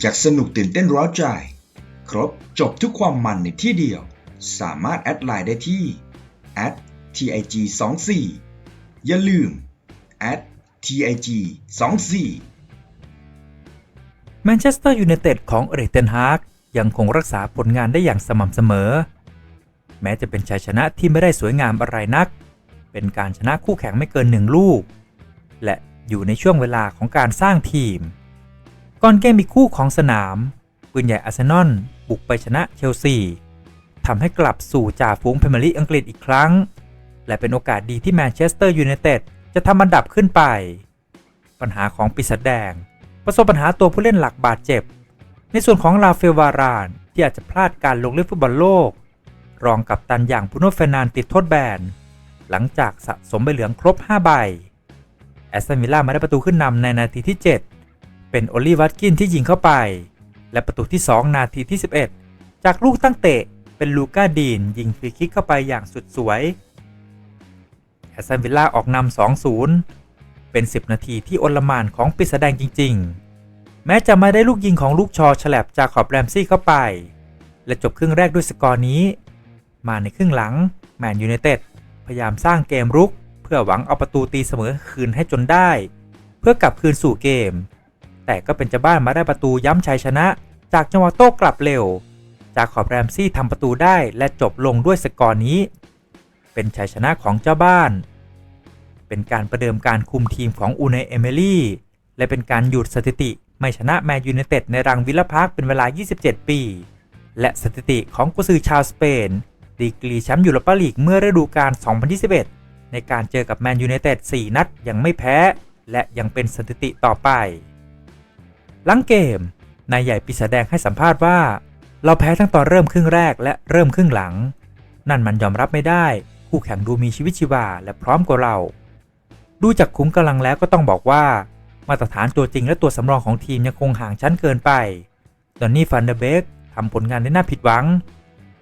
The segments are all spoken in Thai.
อยากสนุกตื่นเต้นร้าวใจ ครบจบทุกความมันในที่เดียว สามารถแอดไลน์ได้ที่ @tig 2 4 อย่าลืม @tig 2 4 แมนเชสเตอร์ยูไนเต็ดของเอริกเทนฮากยังคงรักษาผลงานได้อย่างสม่ำเสมอ แม้จะเป็นชัยชนะที่ไม่ได้สวยงามอะไรนัก เป็นการชนะคู่แข่งไม่เกินหนึ่งลูก และอยู่ในช่วงเวลาของการสร้างทีม ก่อนเกมอีกคู่ของสนาม ปืนใหญ่อาร์เซนอลบุกไปชนะเชลซีทำให้กลับสู่จ่าฝูงพรีเมียร์ลีกอังกฤษอีกครั้ง และเป็นโอกาสดีที่แมนเชสเตอร์ยูไนเต็ดจะทำอันดับขึ้นไป ปัญหาของปีศาจแดง ประสบปัญหาตัวผู้เล่นหลักบาดเจ็บ ในส่วนของลาเฟวารานที่อาจจะพลาดการลงเล่นฟุตบอลโลก รองกับตันอย่างบูโนเฟนานติดโทษแบนหลังจากสะสมใบเหลืองครบ 5 ใบ แอสตันวิลล่ามาได้ประตูขึ้นนำในนาทีที่ 7 เป็นโอลิวัตกินที่ยิงเข้าไป และประตูที่ 2 นาทีที่ 11 จากลูกตั้งเตะเป็นลูก้าดีนยิงฟรีคิกเข้าไปอย่างสุดสวยแอสตันวิลล่าออกนำ2-0 เป็น 10 นาทีที่โอลมานของปีศาจแดงจริง ๆ แม้จะไม่ได้ลูกยิงของลูกชอฉลับจากขอบแรมซี่เข้าไป และจบครึ่งแรกด้วยสกอร์นี้ มาในครึ่งหลังแมนยูไนเต็ดพยายามสร้างเกมรุก เพื่อหวังเอาประตูตีเสมอคืนให้จนได้ เพื่อกลับคืนสู่เกม แต่ก็เป็นเจ้าบ้านมาได้ประตูย้ำชัยชนะ จากจังหวะโต้กลับเร็ว จากขอบแรมซี่ทำประตูได้และจบลงด้วยสกอร์นี้ เป็นชัยชนะของเจ้าบ้าน เป็นการประเดิมการคุมทีมของอูเนเอเมลี่และเป็นการหยุดสถิติไม่ชนะแมนยูไนเต็ดในรังวิลล่าพาร์คเป็นเวลา 27 ปี และสถิติของกุซือชาวสเปน ดีกรีแชมป์ยูโรปาลีกเมื่อฤดูกาล 2021 ในการเจอกับแมนยูไนเต็ด 4 นัดยังไม่แพ้ และยังเป็นสถิติต่อไป หลังเกมนายใหญ่ปีศาจแดงให้สัมภาษณ์ว่า เราแพ้ทั้งตอนเริ่มครึ่งแรกและเริ่มครึ่งหลัง นั่นมันยอมรับไม่ได้ คู่แข่งดูมีชีวิตชีวาและพร้อมกว่าเรา ดูจากคุ้มกำลังแล้วก็ต้องบอกว่า มาตรฐานตัวจริงและตัวสำรองของทีมยังคงห่างชั้นเกินไปดอนนี่ฟันเดเบกทำผลงานได้น่าผิดหวัง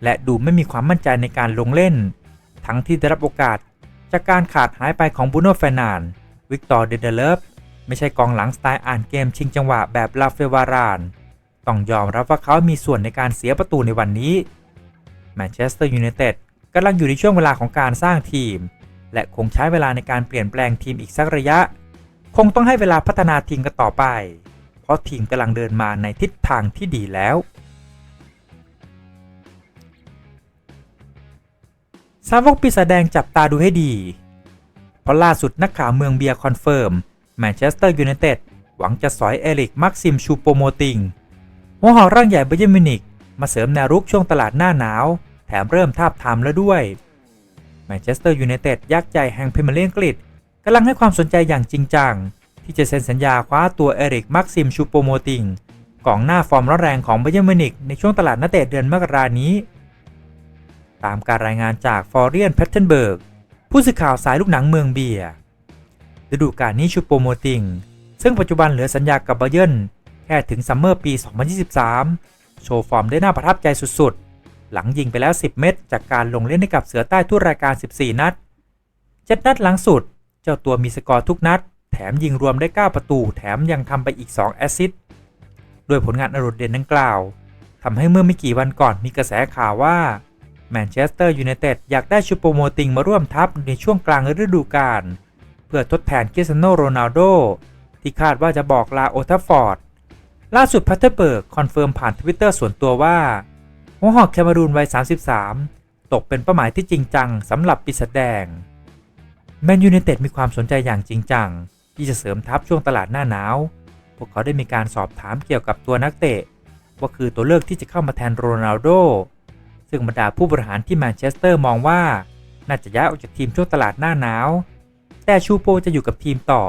และดูไม่มีความมั่นใจในการลงเล่น ทั้งที่ได้รับโอกาสจากการขาดหายไปของบูโน่เฟนานวิกตอร์เดเดเลฟ ไม่ใช่กองหลังสไตล์อ่านเกมชิงจังหวะแบบลาเฟวารานต้องยอมรับว่าเขามีส่วนในการเสียประตูในวันนี้แมนเชสเตอร์ยูไนเต็ดกำลังอยู่ในช่วงเวลาของการสร้างทีม และคงใช้เวลาในการเปลี่ยนแปลงทีมอีกสักระยะ คงต้องให้เวลาพัฒนาทีมกันต่อไป เพราะทีมกำลังเดินมาในทิศทางที่ดีแล้วสาวกปีศาจแดงจับตาดูให้ดี เพราะล่าสุดนักข่าวเมืองเบียร์คอนเฟิร์ม แมนเชสเตอร์ยูไนเต็ดหวังจะสอยเอริกมักซิมชูโปโมติงหัวหอกร่างใหญ่เบย์มินิกมาเสริมแนวรุกช่วงตลาดหน้าหนาว แถมเริ่มทาบทามแล้วด้วยแมนเชสเตอร์ยูไนเต็ดยักษ์ใหญ่แห่งพรีเมียร์ลีกอังกฤษกำลังให้ความสนใจอย่างจริงจัง ที่จะเซ็นสัญญาคว้าตัวเอริกมักซิมชูโปโมติงกองหน้าฟอร์มร้อนแรงของเบย์มินิกในช่วงตลาดนักเตะเดือนมกรานี้ ตามการรายงานจากฟอร์เรียนแพทเทนเบิร์กผู้สื่อข่าวสายลูกหนังเมืองเบียร์ ฤดูกาลนี้ชูโปรโมติงซึ่งปัจจุบันเหลือสัญญากับเบเยร์นแค่ถึงซัมเมอร์ปี 2023 โชว์ฟอร์มได้น่าประทับใจสุดๆ หลังยิงไปแล้ว 10 เม็ดจากการลงเล่นให้กับเสือใต้ทุกรายการ 14 นัด 7 นัดหลังสุด เจ้าตัวมีสกอร์ทุกนัด แถมยิงรวมได้ 9 ประตู แถมยังทำไปอีก 2 แอสซิสต์ด้วยผลงานอรุณเด่นดังกล่าวทำให้เมื่อไม่กี่วันก่อนมีกระแสข่าวว่าแมนเชสเตอร์ยูไนเต็ดอยากได้ชูโปโมติงมาร่วมทัพในช่วงกลางฤดูกาล เพื่อทดแทนคริสเตียโนโรนัลโดที่คาดว่าจะบอกลาโอทัฟฟอร์ด ล่าสุดพัตเตอร์เบิร์กคอนเฟิร์มผ่านทวิตเตอร์ส่วนตัวว่าหัวหอกแคมารูนวัย 33 ตกเป็นเป้าหมายที่จริงจังสำหรับปีศาจแดงแมนยูไนเต็ดมีความสนใจอย่างจริงจัง ที่จะเสริมทัพช่วงตลาดหน้าหนาว พวกเขาได้มีการสอบถามเกี่ยวกับตัวนักเตะ ว่าคือตัวเลือกที่จะเข้ามาแทนโรนัลโด ซึ่งบรรดาผู้บริหารที่แมนเชสเตอร์มองว่า น่าจะย้ายออกจากทีมช่วงตลาดหน้าหนาว แต่ชูโปจะอยู่กับทีมต่อ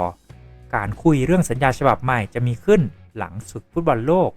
การคุยเรื่องสัญญาฉบับใหม่จะมีขึ้นหลังสุดฟุตบอลโลก